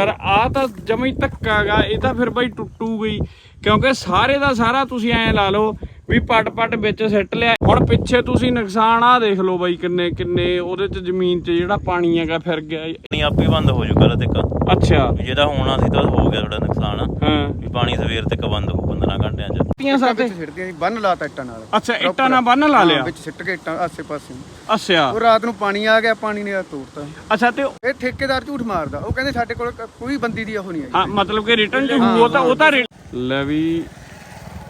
ਪਰ ਆ ਤਾਂ ਜਮੀ ਧੱਕਾਗਾ ਇਹ ਤਾਂ ਫਿਰ ਬਾਈ ਟੁੱਟੂ ਗਈ। ਕਿਉਂਕਿ ਸਾਰੇ ਦਾ ਸਾਰਾ ਤੁਸੀਂ ਐਂ ਲਾ ਲਓ ਵੀ ਪੱਟ ਪੱਟ ਵਿੱਚ ਸਿੱਟ ਲਿਆ। ਹੁਣ ਪਿੱਛੇ ਤੁਸੀਂ ਨੁਕਸਾਨ ਆ ਦੇਖ ਲਓ ਬਾਈ ਕਿੰਨੇ ਕਿੰਨੇ ਉਹਦੇ ਚ ਜ਼ਮੀਨ 'ਚ ਜਿਹੜਾ ਪਾਣੀ ਹੈਗਾ ਫਿਰ ਗਿਆ। ਨਹੀਂ ਆਪੇ ਬੰਦ ਹੋ ਜੂ ਕੱਲ ਤੱਕ। ਅੱਛਾ। ਜਿਹੜਾ ਹੋਣਾ ਸੀ ਤਾਂ ਹੋ ਗਿਆ ਥੋੜਾ ਨੁਕਸਾਨ। ਹਾਂ। ਵੀ ਪਾਣੀ ਸਵੇਰ ਤੱਕ ਬੰਦ ਹੋ 15 ਘੰਟਿਆਂ ਚ। ਟੀਆਂ ਵਿੱਚ ਸਿੱਟਦੀਆਂ ਸੀ ਬੰਨ ਲਾਤਾ ਇੱਟਾਂ ਨਾਲ। ਅੱਛਾ ਇੱਟਾਂ ਨਾਲ ਬੰਨ ਲਾ ਲਿਆ? ਵਿੱਚ ਸਿੱਟ ਕੇ ਇੱਟਾਂ ਆਸੇ ਪਾਸੇ ਅੱਛਾ। ਉਹ ਰਾਤ ਨੂੰ ਪਾਣੀ ਆ ਗਿਆ ਪਾਣੀ ਨੇ ਆ ਤੋੜਤਾ। ਅੱਛਾ ਤੇ ਇਹ ਠੇਕੇਦਾਰ ਝੂਠ ਮਾਰਦਾ। ਉਹ ਕਹਿੰਦੇ ਸਾਡੇ ਕੋਲ ਕੋਈ ਬੰਦੀ ਦੀ ਉਹ ਨਹੀਂ ਆਈ ਹਾਂ ਮਤਲਬ ਕਿ ਰਿਟਰਨ ਚ ਉਹ ਤਾਂ ਉਹ ਤਾਂ ਲੈ ਵੀ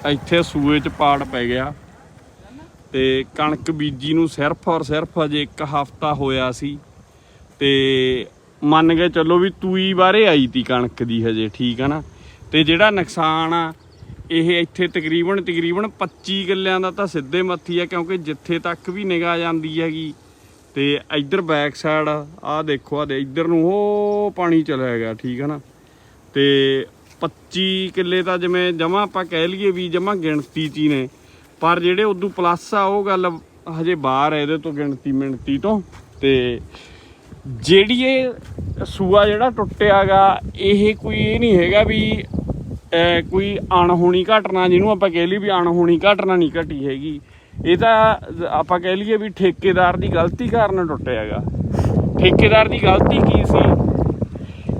ਇੱਥੇ ਸੂਏ ਚ ਪਾੜ ਪੈ ਗਿਆ। ਤੇ ਕਣਕ ਬੀਜੀ ਨੂੰ ਸਿਰਫ ਔਰ ਸਿਰਫ ਅਜੇ ਇੱਕ ਹਫਤਾ ਹੋਇਆ ਸੀ। ਤੇ ਮੰਨ ਕੇ ਚੱਲੋ ਵੀ ਤੂਈ ਬਾਰੇ ਆਈ ਤੀ ਕਣਕ ਦੀ ਹਜੇ, ਠੀਕ ਆ ਨਾ? ਤੇ ਜਿਹੜਾ ਨੁਕਸਾਨ ਆ, ਇਹ ਇੱਥੇ ਤਕਰੀਬਨ ਤਕਰੀਬਨ 25 ਕਿੱਲਿਆਂ ਦਾ ਤਾਂ ਸਿੱਧੇ ਮੱਥੀ ਆ, ਕਿਉਂਕਿ ਜਿੱਥੇ ਤੱਕ ਵੀ ਨਿਗਾਹ ਜਾਂਦੀ ਹੈਗੀ। ਤੇ ਇੱਧਰ ਬੈਕ ਸਾਈਡ ਆ ਦੇਖੋ ਆ ਦੇ, ਇੱਧਰ ਨੂੰ ਉਹ ਪਾਣੀ ਚਲਿਆ ਗਿਆ, ਠੀਕ ਹੈ ਨਾ? ਤੇ 25 ਕਿੱਲੇ ਤਾਂ ਜਿਵੇਂ ਜਮਾ ਆਪਾਂ ਕਹਿ ਲਈਏ ਵੀ ਜਮਾ ਗਿਣਤੀ ਚ ਹੀ ਨੇ। ਪਰ ਜਿਹੜੇ ਉਦੋਂ ਪਲੱਸ ਆ, ਉਹ ਗੱਲ ਹਜੇ ਬਾਹਰ ਹੈ ਇਹਦੇ ਤੋਂ ਗਿਣਤੀ ਮਿਣਤੀ ਤੋਂ। ਤੇ ਜਿਹੜੀ ਇਹ ਸੂਆ ਜਿਹੜਾ ਟੁੱਟਿਆਗਾ, ਇਹ ਕੋਈ ਇਹ ਨਹੀਂ ਹੈਗਾ ਵੀ ਕੋਈ ਅਣਹੋਣੀ ਘਟਨਾ ਜਿਹਨੂੰ ਆਪਾਂ ਕਹਿ ਲਈਏ ਵੀ ਅਣਹੋਣੀ ਘਟਨਾ ਨਹੀਂ ਘਟੀ ਹੈਗੀ। ਇਹ ਤਾਂ ਆਪਾਂ ਕਹਿ ਲਈਏ ਵੀ ਠੇਕੇਦਾਰ ਦੀ ਗਲਤੀ ਕਾਰਨ ਟੁੱਟਿਆ ਟੁੱਟਿਆਗਾ। ਠੇਕੇਦਾਰ ਦੀ ਗਲਤੀ ਕੀ ਸੀ?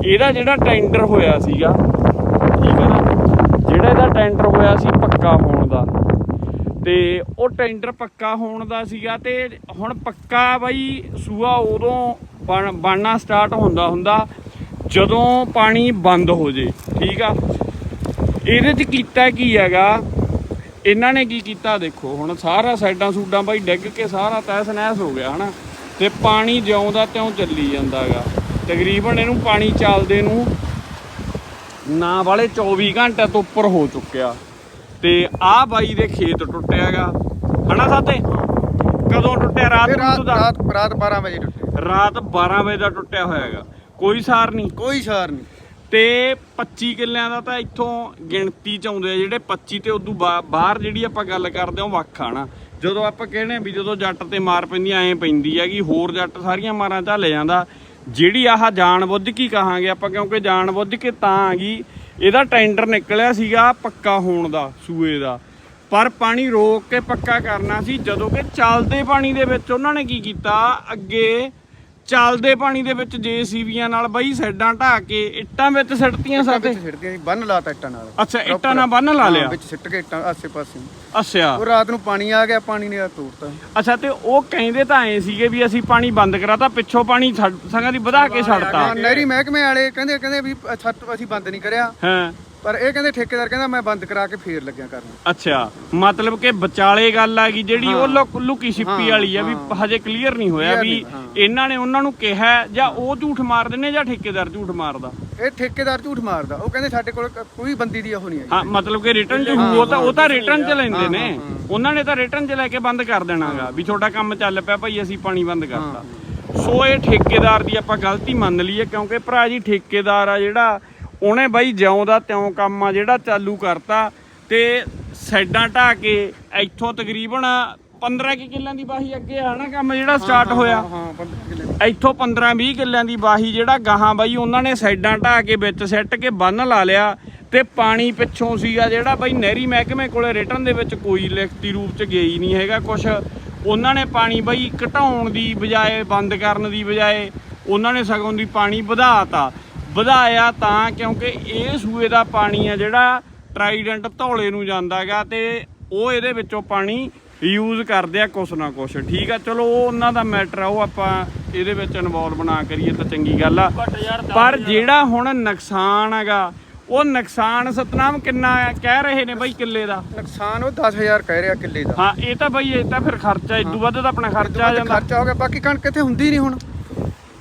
ਇਹਦਾ ਜਿਹੜਾ ਟੈਂਡਰ ਹੋਇਆ ਸੀਗਾ ਠੀਕ ਹੈ ਨਾ ਜਿਹੜਾ ਇਹਦਾ ਟੈਂਡਰ ਹੋਇਆ ਸੀ ਪੱਕਾ ਹੋਣ ਦਾ। ਤੇ ਉਹ ਟੈਂਡਰ ਪੱਕਾ ਹੋਣ ਦਾ ਸੀਗਾ ਤੇ ਹੁਣ ਪੱਕਾ ਬਾਈ ਸੂਆ ਉਦੋਂ ਬਣ- ਬਣਨਾ ਸਟਾਰਟ ਹੁੰਦਾ ਹੁੰਦਾ ਜਦੋਂ ਪਾਣੀ ਬੰਦ ਹੋ ਜੇ, ਠੀਕ ਆ? ਇਹਦੇ 'ਚ ਕੀਤਾ ਕੀ ਹੈਗਾ? ਇਹਨਾਂ ਨੇ ਕੀ ਕੀਤਾ ਦੇਖੋ, ਹੁਣ ਸਾਰਾ ਸਾਈਡਾਂ ਸੂਡਾਂ ਬਾਈ ਡਿੱਗ ਕੇ ਸਾਰਾ ਤਹਿਸ ਨਹਿਸ ਹੋ ਗਿਆ, ਹਨਾ? ਤੇ ਪਾਣੀ ਜਿਉਂਦਾ ਤਿਉਂ ਚੱਲੀ ਜਾਂਦਾਗਾ ਤਕਰੀਬਨ ਇਹਨੂੰ ਪਾਣੀ ਚੱਲਦੇ ਨੂੰ ਨਾ ਵਾਲੇ 24 ਘੰਟੇ ਤੋਂ ਉੱਪਰ ਹੋ ਚੁੱਕਿਆ। ਤੇ ਆਹ ਬਾਈ ਦੇ ਖੇਤ ਟੁੱਟਿਆਗਾ ਹਨਾ ਸਾਤੇ? ਕਦੋਂ ਟੁੱਟਿਆ? ਰਾਤ ਨੂੰ ਰਾਤ। ਰਾਤ ਰਾਤ 12 ਵਜੇ ਟੁੱਟੇ ਰਾਤ 12 ਵਜੇ ਦਾ ਟੁੱਟਿਆ ਹੋਇਆਗਾ ਕੋਈ ਸਾਰ ਨਹੀਂ। ਕੋਈ ਸਾਰ ਨਹੀਂ। ਤੇ 25 ਕਿੱਲਿਆਂ ਦਾ ਤਾਂ ਇੱਥੋਂ ਗਿਣਤੀ ਚ ਆਉਂਦੇ ਆ ਜਿਹੜੇ 25 ਤੇ ਉਦੋਂ ਬਾਹਰ ਜਿਹੜੀ ਆਪਾਂ ਗੱਲ ਕਰਦੇ ਹਾਂ ਉਹ ਵੱਖ ਆ ਨਾ। ਜਦੋਂ ਆਪਾਂ ਕਹਿੰਦੇ ਆ ਵੀ ਜਦੋਂ ਜੱਟ ਤੇ ਮਾਰ ਪੈਂਦੀ ਐਂ ਪੈਂਦੀ ਹੈਗੀ ਹੋਰ ਜੱਟ ਸਾਰੀਆਂ ਮਾਰਾਂ ਝੱਲ ਜਾਂਦਾ। ਜਿਹੜੀ ਆਹ ਜਾਣ ਬੁੱਝ ਕੀ ਕਹਾਂਗੇ ਆਪਾਂ, ਕਿਉਂਕਿ ਜਾਣ ਬੁੱਝ ਕੇ ਤਾਂ ਆ ਗਈ। ਇਹਦਾ ਟੈਂਡਰ ਨਿਕਲਿਆ ਸੀਗਾ ਪੱਕਾ ਹੋਣ ਦਾ, ਸੂਏ ਦਾ। ਪਰ ਪਾਣੀ ਰੋਕ ਕੇ ਪੱਕਾ ਕਰਨਾ ਸੀ, ਜਦੋਂ ਕਿ ਚੱਲਦੇ ਪਾਣੀ ਦੇ ਵਿੱਚ ਉਹਨਾਂ ਨੇ ਕੀ ਕੀਤਾ, ਅੱਗੇ ਚੱਲਦੇ ਪਾਣੀ ਦੇ ਵਿੱਚ ਜੇਸੀਬੀਆਂ ਨਾਲ ਬਈ ਸਾਈਡਾਂ ਢਾ ਕੇ ਇੱਟਾਂ ਵਿੱਚ ਸਿੱਟਤੀਆਂ ਸਾਤੇ ਵਿੱਚ ਸਿੱਟਦੀਆਂ ਸੀ ਬੰਨ ਲਾਤਾ ਇੱਟਾਂ ਨਾਲ। ਅੱਛਾ ਇੱਟਾਂ ਨਾਲ ਬੰਨ ਲਾ ਲਿਆ? ਵਿੱਚ ਸਿੱਟ ਕੇ ਇੱਟਾਂ ਆਸੇ ਪਾਸੇ ਅੱਛਾ। ਉਹ ਰਾਤ ਨੂੰ ਪਾਣੀ ਆ ਗਿਆ ਪਾਣੀ ਨੇ ਤੋੜਤਾ। ਅੱਛਾ ਤੇ ਉਹ ਕਹਿੰਦੇ ਤਾਂ ਐ ਸੀਗੇ ਵੀ ਅਸੀਂ ਪਾਣੀ ਬੰਦ ਕਰਾਤਾ ਪਿੱਛੋਂ ਪਾਣੀ ਸੰਗਾਂ ਦੀ ਵਧਾ ਕੇ ਛੱਡਤਾ ਨਹਿਰੀ ਮਹਿਕਮੇ ਵਾਲੇ ਕਹਿੰਦੇ ਕਹਿੰਦੇ ਵੀ ਅਸੀਂ ਬੰਦ ਨਹੀਂ ਕਰਿਆ। ਹਾਂ। ਪਰ ਇਹ ਕਹਿੰਦੇ ਠੇਕੇਦਾਰ ਕਹਿੰਦਾ ਮੈਂ ਬੰਦ ਕਰਾ ਕੇ ਫੇਰ ਲੱਗਿਆ ਕਰਨ ਅੱਛਾ ਮਤਲਬ ਕਿ ਵਿਚਾਲੇ ਗੱਲ ਆ ਗਈ ਜਿਹੜੀ ਉਹ ਲੁਕ- ਲੁਕੀ ਛਿਪੀ ਵਾਲੀ ਆ ਵੀ ਹਜੇ ਕਲੀਅਰ ਨਹੀਂ ਹੋਇਆ ਵੀ। ਇਹਨਾਂ ਨੇ ਉਹਨਾਂ ਨੂੰ ਕਿਹਾ ਜਾਂ ਉਹ ਝੂਠ ਮਾਰਦੇ ਨੇ ਜਾਂ ਠੇਕੇਦਾਰ ਝੂਠ ਮਾਰਦਾ? ਇਹ ਠੇਕੇਦਾਰ ਝੂਠ ਮਾਰਦਾ। ਉਹ ਕਹਿੰਦੇ ਸਾਡੇ ਕੋਲ ਕ- ਕੋਈ ਬੰਦੀ ਦੀ ਉਹ ਨਹੀਂ ਆਈ ਹਾਂ ਮਤਲਬ ਕਿ ਰਿਟਰਨ ਚ ਉਹ ਤਾਂ ਉਹ ਤਾਂ ਰਿਟਰਨ ਚ ਲੈਂਦੇ ਨੇ। ਉਹਨਾਂ ਨੇ ਤਾਂ ਰਿਟਰਨ ਚ ਲੈ ਕੇ ਬੰਦ ਕਰ ਦੇਣਾਗਾ ਵੀ ਤੁਹਾਡਾ ਕੰਮ ਚੱਲ ਪਿਆ ਭਾਈ ਅਸੀਂ ਪਾਣੀ ਬੰਦ ਕਰਤਾ। ਸੋ ਇਹ ਠੇਕੇਦਾਰ ਦੀ ਆਪਾਂ ਗਲਤੀ ਮੰਨ ਲਈਏ ਕਿਉਂਕਿ ਭਰਾ ਜੀ ਠੇਕੇਦਾਰ ਆ ਜਿਹੜਾ ਉਹਨੇ ਬਾਈ ਜਿਉਂ ਦਾ ਤਿਉਂ ਕੰਮ ਆ ਜਿਹੜਾ ਚਾਲੂ ਕਰਤਾ ਤੇ ਸਾਈਡਾਂ ਢਾ ਕੇ ਇੱਥੋਂ ਤਕਰੀਬਨ 15 ਕਿ ਕਿੱਲਿਆਂ ਦੀ ਬਾਹੀ ਅੱਗੇ ਆ ਨਾ ਕੰਮ ਜਿਹੜਾ ਸਟਾਰਟ ਹੋਇਆ। ਹਾਂ 15 ਕਿੱਲੇ। ਇੱਥੋਂ 15-20 ਕਿੱਲਿਆਂ ਦੀ ਬਾਹੀ ਜਿਹੜਾ ਗਾਹਾਂ ਬਾਈ ਉਹਨਾਂ ਨੇ ਸਾਈਡਾਂ ਢਾ ਕੇ ਵਿੱਚ ਸਿੱਟ ਕੇ ਬੰਨ ਲਾ ਲਿਆ ਤੇ ਪਾਣੀ ਪਿੱਛੋਂ ਸੀਗਾ ਜਿਹੜਾ ਬਾਈ ਨਹਿਰੀ ਮਹਿਕਮੇ ਕੋਲੇ ਰਿਟਰਨ ਦੇ ਵਿੱਚ ਕੋਈ ਲਿਖਤੀ ਰੂਪ ਚ ਗਿਆ ਹੀ ਨਹੀਂ ਹੈਗਾ ਕੁਛ। ਉਹਨਾਂ ਨੇ ਪਾਣੀ ਬਾਈ ਘਟਾਉਣ ਦੀ ਬਜਾਏ ਬੰਦ ਕਰਨ ਦੀ ਬਜਾਏ ਉਹਨਾਂ ਨੇ ਸਗੋਂ ਦੀ ਪਾਣੀ ਵਧਾਤਾ। ਵਧਾਇਆ ਤਾਂ ਕਿਉਂਕਿ ਇਹ ਸੂਏ ਦਾ ਪਾਣੀ ਆ ਜਿਹੜਾ ਟਰਾਈਡੈਂਟ ਧੌਲੇ ਨੂੰ ਜਾਂਦਾਗਾ ਤੇ ਉਹ ਇਹਦੇ ਵਿੱਚੋਂ ਪਾਣੀ ਯੂਜ਼ ਕਰਦੇ ਆ ਕੁਛ ਨਾ ਕੁਛ। ਠੀਕ ਆ ਚਲੋ ਉਹ ਉਹਨਾਂ ਦਾ ਮੈਟਰ ਆ ਉਹ ਆਪਾਂ ਇਹਦੇ ਵਿੱਚ ਇਨਵੋਲਵ ਨਾ ਕਰੀਏ ਤਾਂ ਚੰਗੀ ਗੱਲ ਆ। ਪਰ ਜਿਹੜਾ ਹੁਣ ਨੁਕਸਾਨ ਹੈਗਾ ਉਹ ਨੁਕਸਾਨ ਸਤਨਾਮ ਕਿੰਨਾ? ਕਹਿ ਰਹੇ ਨੇ ਬਾਈ ਕਿੱਲੇ ਦਾ? ਨੁਕਸਾਨ ਉਹ 10000 ਕਹਿ ਰਿਹਾ ਕਿੱਲੇ ਦਾ। ਹਾਂ ਇਹ ਤਾਂ ਬਾਈ ਇਹ ਤਾਂ ਫਿਰ ਖਰਚਾ ਇਦੋਂ ਵੱਧ ਤਾਂ ਆਪਣਾ ਖਰਚਾ ਆ ਜਾਂਦਾ। ਖਰਚਾ ਹੋ ਗਿਆ ਬਾਕੀ ਕਣਕ ਇੱਥੇ ਹੁੰਦੀ ਨਹੀਂ ਹੁਣ।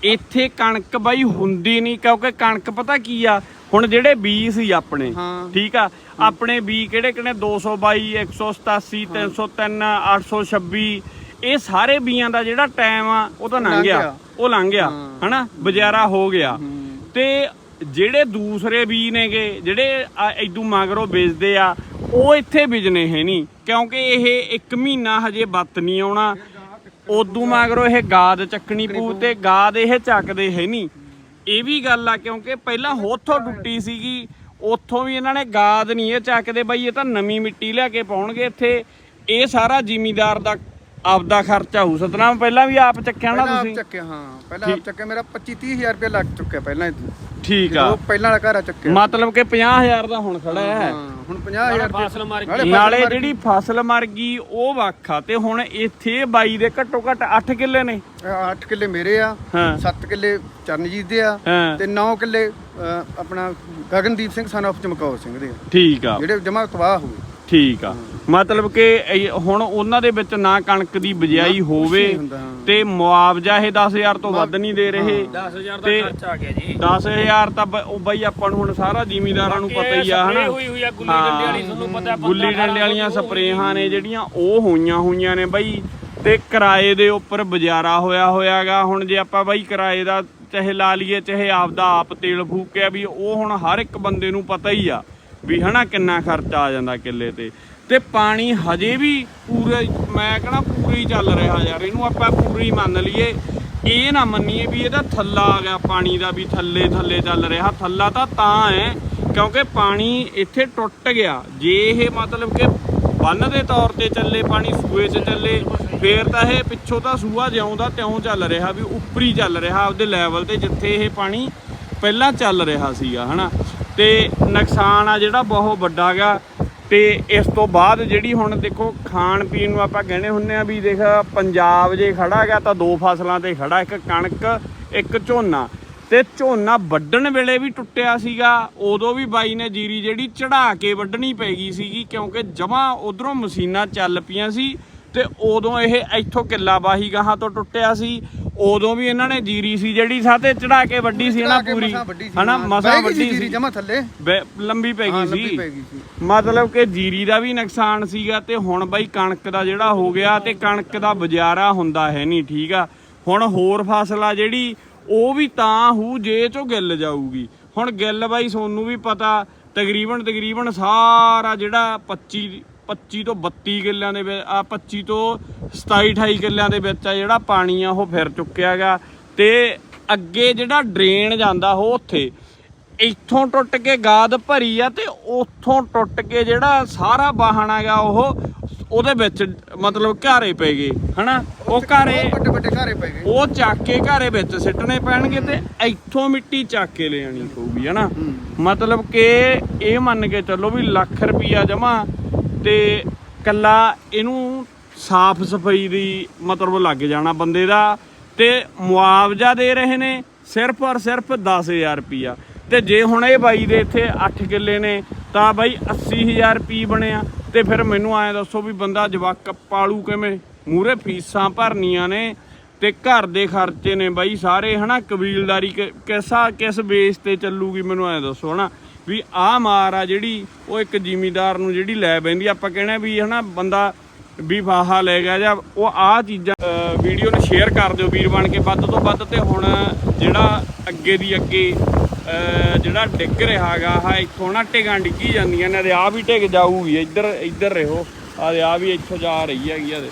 ਇੱਥੇ ਕਣਕ ਬਾਈ ਹੁੰਦੀ ਨਹੀਂ ਕਿਉਂਕਿ ਕਣਕ ਪਤਾ ਕੀ ਆ? ਹੁਣ ਜਿਹੜੇ ਬੀ ਸੀ ਆਪਣੇ। ਠੀਕ ਆ? ਆਪਣੇ ਬੀ ਕਿਹੜੇ ਕਿਹੜੇ? 222 187 303 826 ਇਹ ਸਾਰੇ ਬੀਆਂ ਦਾ ਜਿਹੜਾ ਟਾਈਮ ਆ ਉਹ ਤਾਂ ਲੰਘ ਗਿਆ। ਉਹ ਲੰਘ ਗਿਆ। ਹਨਾ? ਬਜ਼ਾਰਾ ਹੋ ਗਿਆ। ਤੇ ਜਿਹੜੇ ਦੂਸਰੇ ਬੀ ਨੇਗੇ ਜਿਹੜੇ ਇਦੋਂ ਮਗਰੋਂ ਵੇਚਦੇ ਆ ਉਹ ਇੱਥੇ ਵਿਜਨੇ ਹੈ ਨਹੀਂ ਕਿਉਂਕਿ ਇਹ 1 ਮਹੀਨਾ ਹਜੇ ਬੱਤ ਨਹੀਂ ਆਉਣਾ। ਉਦੋਂ ਮਗਰੋਂ ਇਹ ਗਾਦ ਚੱਕਣੀ ਪੂ ਤੇ ਗਾਦ ਇਹ ਚੱਕਦੇ ਹੈ ਨਹੀਂ। ਇਹ ਵੀ ਗੱਲ ਆ ਕਿਉਂਕਿ ਪਹਿਲਾਂ ਹੋਥੋਂ ਟੁੱਟੀ ਸੀਗੀ ਉੱਥੋਂ ਵੀ ਇਹਨਾਂ ਨੇ ਗਾਦ ਨਹੀਂ ਇਹ ਚੱਕਦੇ ਬਾਈ ਇਹ ਤਾਂ ਨਵੀਂ ਮਿੱਟੀ ਲਿਆ ਕੇ ਪਾਉਣਗੇ ਇੱਥੇ। ਇਹ ਸਾਰਾ ਜ਼ਿਮੀਦਾਰ ਦਾ ਆਪਦਾ ਖਰਚਾ ਹੋਊ। ਸਤਨਾਮ ਪਹਿਲਾਂ ਵੀ ਆਪ ਚੱਕਿਆ ਨਾ ਤੁਸੀਂ? ਚੱਕਿਆ ਹਾਂ। ਪਹਿਲਾਂ ਆਪ ਚੱਕਿਆ। ਮੇਰਾ 25 30000 ਰੁਪਏ ਲੱਗ ਚੁੱਕਿਆ ਪਹਿਲਾਂ ਹੀ ਠੀਕ ਆ। ਉਹ ਪਹਿਲਾਂ ਵਾਲਾ ਘਰ ਆ ਚੱਕਿਆ। ਮਤਲਬ ਕਿ 50000 ਦਾ ਹੁਣ ਖੜਾ ਹੈ। ਹਾਂ। ਹੁਣ 50000 ਰੁਪਏ ਫਸਲ ਮਰ ਗਈ। ਨਾਲੇ। ਜਿਹੜੀ ਫਸਲ ਮਰ ਗਈ ਉਹ ਵੱਖ ਆ ਤੇ ਹੁਣ ਇੱਥੇ ਬਾਈ ਦੇ ਘੱਟੋ ਘੱਟ 8 ਕਿੱਲੇ ਨੇ। ਅਹ ਅੱਠ ਕਿੱਲੇ ਮੇਰੇ ਆ ਹਾਂ। 7 ਕਿੱਲੇ ਚਰਨਜੀਤ ਦੇ ਆ ਤੇ 9 ਕਿੱਲੇ ਆਪਣਾ ਗਗਨਦੀਪ ਸਿੰਘ ਸਨ ਆਫ ਚਮਕੌਰ ਸਿੰਘ ਦੇ ਆ। ਠੀਕ ਆ। ਜਿਹੜੇ ਜਮਾ ਤਬਾਹ ਹੋਏ ਠੀਕ ਆ। ਮਤਲਬ ਕਿ ਇਹ ਹੁਣ ਉਹਨਾਂ ਦੇ ਵਿੱਚ ਨਾ ਕਣਕ ਦੀ ਬਿਜਾਈ ਹੋਵੇ। ਤੇ ਮੁਆਵਜ਼ਾ ਇਹ 10000 ਤੋਂ ਵੱਧ ਨਹੀਂ ਦੇ ਰਹੇ। 10000 ਦਾ ਖਰਚ ਆ ਗਿਆ ਜੀ। 10000 ਤਾਂ ਬ- ਉਹ ਬਾਈ ਆਪਾਂ ਨੂੰ ਹੁਣ ਸਾਰਾ ਜ਼ਿਮੀਦਾਰਾਂ ਨੂੰ ਪਤਾ ਹੀ ਆ ਹਨਾ? ਹੋਈ ਹੋਈ ਆ ਗੁੱਲੀ ਡੰਡੇ ਵਾਲੀ ਤੁਹਾਨੂੰ ਪਤਾ ਗੁੱਲੀ ਡੰਡੇ ਵਾਲੀਆਂ ਸਪਰੇਹਾਂ ਨੇ ਜਿਹੜੀਆਂ ਉਹ ਹੋਈਆਂ ਹੋਈਆਂ ਨੇ ਬਾਈ। ਤੇ ਕਿਰਾਏ ਦੇ ਉੱਪਰ ਬਜ਼ਾਰਾ ਹੋਇਆ ਹੋਇਆਗਾ। ਹੁਣ ਜੇ ਆਪਾਂ ਬਾਈ ਕਿਰਾਏ ਦਾ ਚਾਹੇ ਲਾ ਲਈਏ ਚਾਹੇ ਆਪਦਾ ਆਪ ਤੇਲ ਫੂਕਿਆ ਵੀ ਉਹ ਹੁਣ ਹਰ ਇੱਕ ਬੰਦੇ ਨੂੰ ਪਤਾ ਹੀ ਆ। ਵੀ ਹਨਾ ਕਿੰਨਾ ਖਰਚਾ ਆ ਜਾਂਦਾ ਕਿੱਲੇ ਤੇ। ਤੇ ਪਾਣੀ ਹਜੇ ਵੀ ਪੂਰੇ, ਮੈਂ ਕਹਣਾ ਪੂਰਾ ਚੱਲ ਰਿਹਾ ਯਾਰ, ਇਹਨੂੰ ਆਪਾਂ ਪੂਰੀ ਮੰਨ ਲਈਏ। ਇਹ ਨਾ ਮੰਨੀਏ ਵੀ ਇਹਦਾ ਥੱਲਾ ਆ ਗਿਆ, ਪਾਣੀ ਦਾ ਵੀ ਥੱਲੇ ਥੱਲੇ ਚੱਲ ਰਿਹਾ, ਥੱਲਾ ਤਾਂ ਤਾਂ ਹੈ, ਕਿਉਂਕਿ ਪਾਣੀ ਇੱਥੇ ਟੁੱਟ ਗਿਆ। ਜੇ ਇਹ ਮਤਲਬ ਕਿ ਬੰਨ ਦੇ ਤੌਰ ਤੇ ਚੱਲੇ, ਪਾਣੀ ਸੂਏ 'ਚ ਚੱਲੇ, ਫੇਰ ਤਾਂ ਇਹ ਪਿੱਛੋਂ ਤਾਂ ਸੂਆ ਜਿਉਂਦਾ ਤਿਉਂ ਚੱਲ ਰਿਹਾ, ਵੀ ਉੱਪਰੀ ਚੱਲ ਰਿਹਾ, ਆਪਦੇ ਲੈਵਲ ਤੇ ਜਿੱਥੇ ਇਹ ਪਾਣੀ ਪਹਿਲਾਂ ਚੱਲ ਰਿਹਾ ਸੀਗਾ, ਹਨਾ। ਤੇ ਨੁਕਸਾਨ ਆ ਜਿਹੜਾ ਬਹੁਤ ਵੱਡਾ ਗਾ। ਤੇ ਇਸ ਤੋਂ ਬਾਅਦ ਜਿਹੜੀ ਹੁਣ ਦੇਖੋ, ਖਾਣ ਪੀਣ ਨੂੰ ਆਪਾਂ ਕਹਿੰਦੇ ਹੁੰਨੇ ਆ ਵੀ ਦੇਖ, ਪੰਜਾਬ ਜੇ ਖੜਾ ਗਿਆ ਤਾਂ ਦੋ ਫਸਲਾਂ ਤੇ ਖੜਾ, ਇੱਕ ਕਣਕ, ਇੱਕ ਝੋਨਾ। ਤੇ ਝੋਨਾ ਵੱਢਣ ਵੇਲੇ ਵੀ ਟੁੱਟਿਆ ਸੀਗਾ, ਉਦੋਂ ਵੀ ਬਾਈ ਨੇ ਜੀਰੀ ਜਿਹੜੀ ਚੜਾ ਕੇ ਵੱਢਣੀ ਪੈ ਗਈ ਸੀਗੀ, ਕਿਉਂਕਿ ਜਮਾ ਉਧਰੋਂ ਮਸ਼ੀਨਾਂ ਚੱਲ ਪਈਆਂ ਸੀ ਤੇ ਉਦੋਂ ਇਹ ਇੱਥੋਂ ਕਿੱਲਾ ਬਾਹੀ ਗਾਹਾਂ ਤੋਂ ਟੁੱਟਿਆ ਸੀ। ਉਦੋਂ ਵੀ ਇਹਨਾਂ ਨੇ ਜੀਰੀ ਸੀ ਜਿਹੜੀ ਸਾਤੇ ਚੜਾ ਕੇ ਵੱਢੀ ਸੀ ਨਾ ਪੂਰੀ। ਹਨਾ। ਮਸਾ ਜੀਰੀ ਸੀ। ਜਮਾਂ ਥੱਲੇ। ਲੰਬੀ ਪੈ ਹਾਂ ਗਈ ਲੰਬੀ ਸੀ। ਪੈ ਗਈ ਸੀ। ਮਤਲਬ ਕਿ ਜੀਰੀ ਦਾ ਵੀ ਨੁਕਸਾਨ ਸੀਗਾ ਤੇ ਹੁਣ ਬਾਈ ਕਣਕ ਦਾ ਜਿਹੜਾ ਹੋ ਗਿਆ ਤੇ ਕਣਕ ਦਾ ਬਜ਼ਾਰਾ ਹੁੰਦਾ ਹੈ ਨਹੀਂ ਠੀਕ ਆ? ਹੁਣ ਹੋਰ ਫਸਲ ਆ ਜਿਹੜੀ ਉਹ ਵੀ ਤਾਂ ਹੂ ਜੇ ਚੋਂ ਗਿੱਲ ਜਾਊਗੀ। ਹੁਣ ਗਿੱਲ ਬਾਈ ਸੋਨੂੰ ਵੀ ਪਤਾ ਤਕਰੀਬਨ ਤਕਰੀਬਨ ਸਾਰਾ ਜਿਹੜਾ 25 25 ਤੋਂ 32 ਕਿੱਲਿਆਂ ਦੇ ਵਿੱਚ ਆ 25 ਤੋਂ 27 28 ਕਿੱਲਿਆਂ ਦੇ ਵਿੱਚ ਆ ਜਿਹੜਾ ਪਾਣੀ ਆ ਉਹ ਫਿਰ ਚੁੱਕਿਆਗਾ ਤੇ ਅੱਗੇ ਜਿਹੜਾ ਡਰੇਨ ਜਾਂਦਾ ਉਹ ਉੱਥੇ ਇੱਥੋਂ ਟੁੱਟ ਕੇ ਗਾਦ ਭਰੀ ਆ ਤੇ ਉੱਥੋਂ ਟੁੱਟ ਕੇ ਜਿਹੜਾ ਸਾਰਾ ਵਾਹਣ ਹੈਗਾ ਉਹ ਉਹਦੇ ਵਿੱਚ ਮਤਲਬ ਘਾਰੇ ਪੈ ਗਏ ਹਨਾ? ਉਹ ਘਾਰੇ ਵੱਡੇ ਵੱਡੇ ਘਾਰੇ ਪੈ ਗਏ। ਉਹ ਚੱਕ ਕੇ ਘਾਰੇ ਵਿੱਚ ਸਿੱਟਣੇ ਪੈਣਗੇ ਤੇ ਇੱਥੋਂ ਮਿੱਟੀ ਚੱਕ ਕੇ ਲੈ ਆਣੀ ਪਊਗੀ ਹਨਾ। ਮਤਲਬ ਕਿ ਇਹ ਮੰਨ ਕੇ ਚੱਲੋ ਵੀ ਲੱਖ ਰੁਪਈਆ ਜਮਾ ਤੇ ਕੱਲਾ ਇਹਨੂੰ ਸਾਫ਼ ਸਫ਼ਾਈ ਦੀ ਮਤਲਬ ਲੱਗ ਜਾਣਾ ਬੰਦੇ ਦਾ ਤੇ ਮੁਆਵਜ਼ਾ ਦੇ ਰਹੇ ਨੇ ਸਿਰਫ ਔਰ ਸਿਰਫ 10000 ਰੁਪਈਆ। ਤੇ ਜੇ ਹੁਣ ਇਹ ਬਾਈ ਦੇ ਇੱਥੇ 8 ਕਿੱਲੇ ਨੇ, ਤਾਂ ਬਾਈ 80000 ਰੁਪਈ ਬਣਿਆ ਤੇ ਫਿਰ ਮੈਨੂੰ ਐਂ ਦੱਸੋ ਵੀ ਬੰਦਾ ਜਵਾਕ ਪਾਲੂ ਕਿਵੇਂ? ਮੂਰੇ ਫੀਸਾਂ ਭਰਨੀਆਂ ਨੇ ਤੇ ਘਰ ਦੇ ਖਰਚੇ ਨੇ ਬਾਈ ਸਾਰੇ, ਹਨਾ? ਕਬੀਲਦਾਰੀ ਕਿ- ਕਿਸਾ, ਕਿਸ ਬੇਸ ਤੇ ਚੱਲੂਗੀ ਮੈਨੂੰ ਐਂ ਦੱਸੋ, ਹਨਾ? ਵੀ ਆਹ ਮਾਰ ਆ ਜਿਹੜੀ ਉਹ ਇੱਕ ਜ਼ਿਮੀਦਾਰ ਨੂੰ ਜਿਹੜੀ ਲੈ ਬੈਂਦੀ ਆਪਾਂ ਕਹਿਣਾ ਵੀ ਹਨਾ ਬੰਦਾ ਵੀ ਫਾਹਾ ਲੈ ਗਿਆ ਜਾਂ ਉਹ ਆਹ ਚੀਜ਼ਾਂ ਵੀਡੀਓ ਨੂੰ ਸ਼ੇਅਰ ਕਰ ਦਿਓ ਵੀਰ ਬਣ ਕੇ। ਵੱਧ ਤੋਂ ਵੱਧ ਤੇ ਹੁਣ ਜਿਹੜਾ ਅੱਗੇ ਦੀ ਅੱਗੇ ਜਿਹੜਾ ਡਿੱਗ ਰਿਹਾਗਾ ਆ ਇੱਥੋਂ ਨਾ ਟਿਕਾਂ ਡਿੱਗੀ ਜਾਂਦੀਆਂ ਨੇ ਤੇ ਆ ਵੀ ਟਿਕ ਜਾਊਗੀ। ਇੱਧਰ ਇੱਧਰ ਰਹੋ। ਆ ਆ ਵੀ ਇੱਥੋਂ ਜਾ ਰਹੀ ਹੈਗੀ ਆ ਦੇ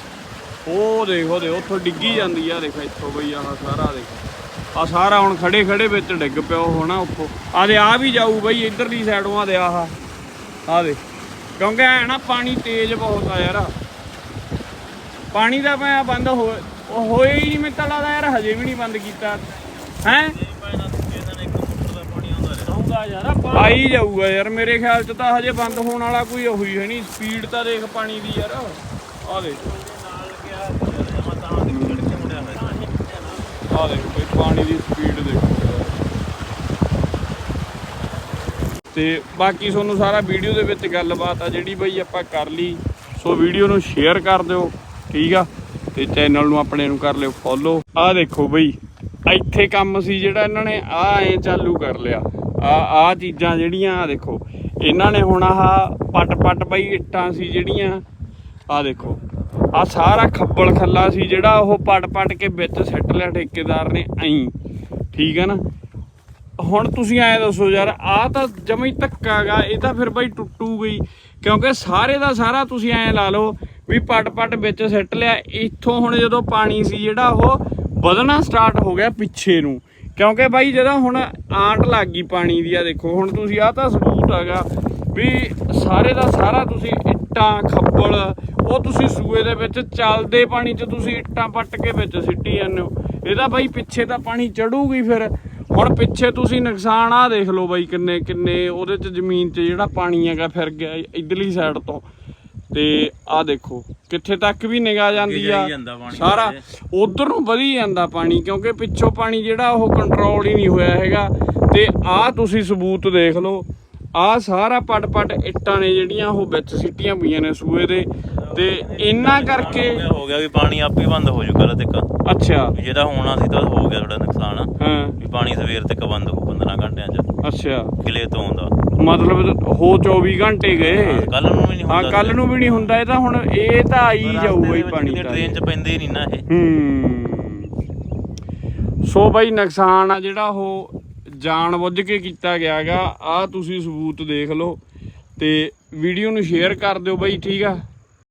ਉਹ ਦੇਖੋ ਦੇ ਉੱਥੋਂ ਡਿੱਗੀ ਜਾਂਦੀ ਆ, ਦੇਖ ਇੱਥੋਂ ਬਈ ਆਹ ਸਾਰਾ ਦੇਖ। ਆ ਸਾਰਾ ਹੁਣ ਖੜੇ ਖੜੇ ਵਿੱਚ ਡਿੱਗ ਪਿਆ ਹੋਣਾ ਉੱਥੋਂ ਆ ਦੇ ਆ ਵੀ ਜਾਊ ਬਈ, ਇੱਧਰਲੀ ਸਾਈਡੋਂ ਆ ਦੇ ਆਹ। ਆ ਦੇ ਕਿਉਂਕਿ ਐ ਨਾ ਪਾਣੀ ਤੇਜ਼ ਬਹੁਤ ਆ ਯਾਰ। ਪਾਣੀ ਦਾ ਮੈਂ ਬੰਦ ਹੋ ਹੋਏ ਹੀ ਨਹੀਂ ਮੈਨੂੰ ਲੱਗਦਾ ਯਾਰ, ਹਜੇ ਵੀ ਨਹੀਂ ਬੰਦ ਕੀਤਾ। ਹੈ? ਆਈ ਜਾਊਗਾ ਯਾਰ, ਮੇਰੇ ਖਿਆਲ ਚ ਤਾਂ ਹਜੇ ਬੰਦ ਹੋਣ ਵਾਲਾ ਕੋਈ ਉਹੀ ਹੈ ਨਹੀਂ। ਸਪੀਡ ਤਾਂ ਦੇਖ ਪਾਣੀ ਦੀ ਯਾਰ। ਆ ਦੇਖ। ਆ ਦੇਖ ਪਾਣੀ ਦੀ ਸਪੀਡ ਦੇਖੋ। ਤੇ ਬਾਕੀ ਤੁਹਾਨੂੰ ਸਾਰਾ ਵੀਡੀਓ ਦੇ ਵਿੱਚ ਗੱਲਬਾਤ ਆ ਜਿਹੜੀ ਬਈ ਆਪਾਂ ਕਰ ਲਈ। ਸੋ ਵੀਡੀਓ ਨੂੰ ਸ਼ੇਅਰ ਕਰ ਦਿਓ, ਠੀਕ ਆ? ਤੇ ਚੈਨਲ ਨੂੰ ਆਪਣੇ ਨੂੰ ਕਰ ਲਿਓ ਫੋਲੋ ਆਹ ਦੇਖੋ ਬਈ, ਇੱਥੇ ਕੰਮ ਸੀ ਜਿਹੜਾ ਇਹਨਾਂ ਨੇ ਆ ਐ ਚਾਲੂ ਕਰ ਲਿਆ। ਆ ਆ ਚੀਜ਼ਾਂ ਜਿਹੜੀਆਂ, ਆ ਦੇਖੋ। ਇਹਨਾਂ ਨੇ ਹੁਣ ਆਹ ਪਟ ਪਟ ਬਈ ਇੱਟਾਂ ਸੀ ਜਿਹੜੀਆਂ, ਆ ਦੇਖੋ। ਆ ਸਾਰਾ ਖੱਬਲ ਖੱਲਾ ਸੀ ਜਿਹੜਾ ਉਹ ਪਟ ਪਟ ਕੇ ਵਿੱਚ ਸੱਟ ਲਿਆ ਠੇਕੇਦਾਰ ਨੇ ਐਂ। ਠੀਕ ਹੈ ਨਾ? ਹੁਣ ਤੁਸੀਂ ਐਂ ਦੱਸੋ ਯਾਰ, ਆਹ ਤਾਂ ਜਮਾ ਹੀ ਧੱਕਾ ਗਾ ਇਹ ਤਾਂ ਫਿਰ ਬਾਈ ਟੁੱਟੂ ਗਈ। ਕਿਉਂਕਿ ਸਾਰੇ ਦਾ ਸਾਰਾ ਤੁਸੀਂ ਐਂ ਲਾ ਲਓ ਵੀ ਪਟ ਪਟ ਵਿੱਚ ਸਿੱਟ ਲਿਆ। ਇੱਥੋਂ ਹੁਣ ਜਦੋਂ ਪਾਣੀ ਸੀ ਜਿਹੜਾ ਉਹ ਵਧਣਾ ਸਟਾਰਟ ਹੋ ਗਿਆ ਪਿੱਛੇ ਨੂੰ। ਕਿਉਂਕਿ ਬਾਈ ਜਦੋਂ ਹੁਣ ਆਂਟ ਲੱਗ ਗਈ ਪਾਣੀ ਦੀ ਆ ਦੇਖੋ, ਹੁਣ ਤੁਸੀਂ ਆ ਤਾਂ ਸਬੂਤ ਹੈਗਾ ਵੀ ਸਾਰੇ ਦਾ ਸਾਰਾ ਤੁਸੀਂ ਇੱਟਾਂ, ਖੱਬਲ ਉਹ ਤੁਸੀਂ ਸੂਏ ਦੇ ਵਿੱਚ ਚੱਲਦੇ ਪਾਣੀ 'ਚ ਤੁਸੀਂ ਇੱਟਾਂ ਪੱਟ ਕੇ ਵਿੱਚ ਸਿੱਟੀ ਜਾਂਦੇ ਹੋ। ਇਹਦਾ ਬਾਈ ਪਿੱਛੇ ਤਾਂ ਪਾਣੀ ਚੜੂਗੀ ਫਿਰ। ਹੁਣ ਪਿੱਛੇ ਤੁਸੀਂ ਨੁਕਸਾਨ ਆ ਦੇਖ ਲਓ ਬਾਈ ਕਿੰਨੇ ਕਿੰਨੇ ਉਹਦੇ 'ਚ ਜ਼ਮੀਨ 'ਚ ਜਿਹੜਾ ਪਾਣੀ ਹੈਗਾ ਫਿਰ ਗਿਆ ਇਧਰਲੀ ਸਾਈਡ ਤੋਂ। ਤੇ ਆ ਦੇਖੋ ਕਿੱਥੇ ਤੱਕ ਵੀ ਨਿਗਾਹ ਜਾਂਦੀ ਆ। ਸਾਰਾ ਉਧਰ ਨੂੰ ਵਧੀ ਜਾਂਦਾ ਪਾਣੀ ਕਿਉਂਕਿ ਪਿੱਛੋਂ ਪਾਣੀ ਜਿਹੜਾ ਉਹ ਕੰਟਰੋਲ ਹੀ ਨਹੀਂ ਹੋਇਆ ਹੈਗਾ। ਤੇ ਆ ਤੁਸੀਂ ਸਬੂਤ ਦੇਖ ਲਓ। ਆ ਸਾਰਾ ਪਟ ਪਟ ਇੱਟਾਂ ਨੇ ਜਿਹੜੀਆਂ ਉਹ ਵਿੱਚ ਸਿੱਟੀਆਂ ਪਈਆਂ ਨੇ ਸੂਏ ਦੇ। ਤੇ ਇੰਨਾ ਕਰਕੇ ਹੋ ਗਿਆ- ਵੀ ਪਾਣੀ ਆਪੇ ਬੰਦ ਹੋ ਜੂ ਕੱਲ ਤੱਕ। ਅੱਛਾ। ਵੀ ਜਿਹਦਾ ਹੋਣਾ ਸੀ ਤਾਂ ਹੋ ਗਿਆ ਥੋੜਾ ਨੁਕਸਾਨ। ਹਾਂ। ਵੀ ਪਾਣੀ ਸਵੇਰ ਤੱਕ ਬੰਦ ਹੋ 15 ਘੰਟਿਆਂ ਚ। ਅੱਛਾ। ਕਿਲੇ ਤੋਂ ਆਉਂਦਾ ਮਤਲਬ ਹੋ 24 ਘੰਟੇ ਗਏ। ਕੱਲ ਨੂੰ ਵੀ ਨਹੀਂ ਹੁੰਦਾ ਹਾਂ ਕੱਲ ਨੂੰ ਵੀ ਨਹੀਂ ਹੁੰਦਾ ਇਹ ਤਾਂ ਹੁਣ ਇਹ ਤਾਂ ਆਈ ਜਾਊਗਾ ਹੀ ਪਾਣੀ ਤਾਂ। ਟ੍ਰੇਨ ਚ ਪੈਂਦੇ ਹੀ ਨਹੀਂ ਨਾ ਇਹ। ਹੂੰ। ਸੋ ਬਾਈ ਨੁਕਸਾਨ ਆ ਜਿਹੜਾ ਉਹ ਜਾਣ ਬੁੱਝ ਕੇ ਕੀਤਾ ਗਿਆਗਾ ਆ ਤੁਸੀਂ ਸਬੂਤ ਦੇਖ ਲਓ ਤੇ ਵੀਡੀਓ ਨੂੰ ਸ਼ੇਅਰ ਕਰ ਦਿਓ ਬਾਈ ਠੀਕ ਆ?